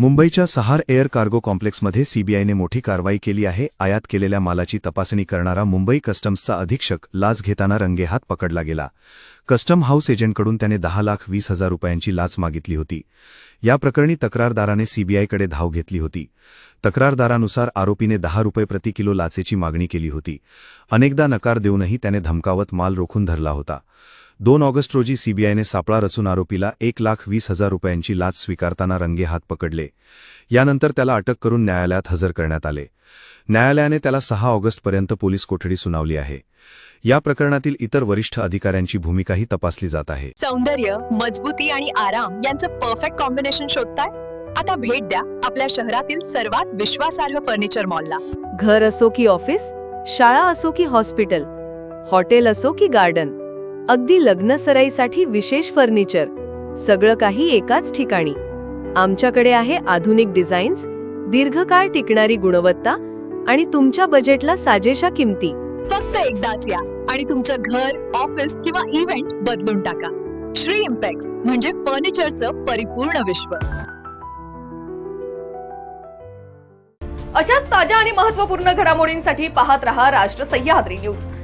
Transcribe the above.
मुंबईच्या सहार air cargo कॉम्प्लेक्समध्ये सीबीआयने मोठी कारवाई केली आहे. आयात केलेल्या मालाची तपासणी करणारा मुंबई कस्टम्सचा अधीक्षक लाच घेताना रंगेहात पकडला गेला. कस्टम हाऊस एजंटकडून त्याने दहा लाख वीस हजार रुपयांची लाच मागितली होती. या प्रकरणी तक्रारदाराने सीबीआयकडे धाव घेतली होती. तक्रारदारानुसार आरोपीने दहा रुपये प्रति किलो लाचेची मागणी केली होती. अनेकदा नकार देऊनही त्याने धमकावत माल रोखून धरला होता. दोन ऑगस्ट रोजी सीबीआयने सापळा रचून आरोपीला एक लाख वीस हजार रुपयांची लाच स्वीकारताना रंगेहात पकडले. यानंतर त्याला अटक करून न्यायालयात हजर करण्यात आले. न्यायालयाने त्याला सहा ऑगस्टपर्यंत पोलीस कोठडी सुनावली आहे. या प्रकरणातील इतर वरिष्ठ अधिकाऱ्यांची भूमिकाही तपासली जात आहे. सौंदर्य मजबूती आणि आराम यांचं परफेक्ट कॉम्बिनेशन शोधताय? आता भेट द्या आपल्या शहरातील सर्वात विश्वासार्ह फर्निचर मॉलला घर असो की ऑफिस शाळा असो की हॉस्पिटल हॉटेल असो की गार्डन अगदी लग्न सराईसाठी विशेष फर्निचर सगळं काही एकाच ठिकाणी. आमच्याकडे आहे आधुनिक डिझाईन्स दीर्घकाळ टिकणारी गुणवत्ता आणि तुमच्या बजेटला साजेशा किमती. फक्त एकदाच या आणि तुमचं घर ऑफिस किंवा इव्हेंट बदलून टाका. श्री इम्पॅक्स म्हणजे फर्निचरचं परिपूर्ण विश्व. अशाच ताज्या आणि महत्त्वपूर्ण घडामोडींसाठी पाहत रहा राष्ट्र सह्याद्री न्यूज.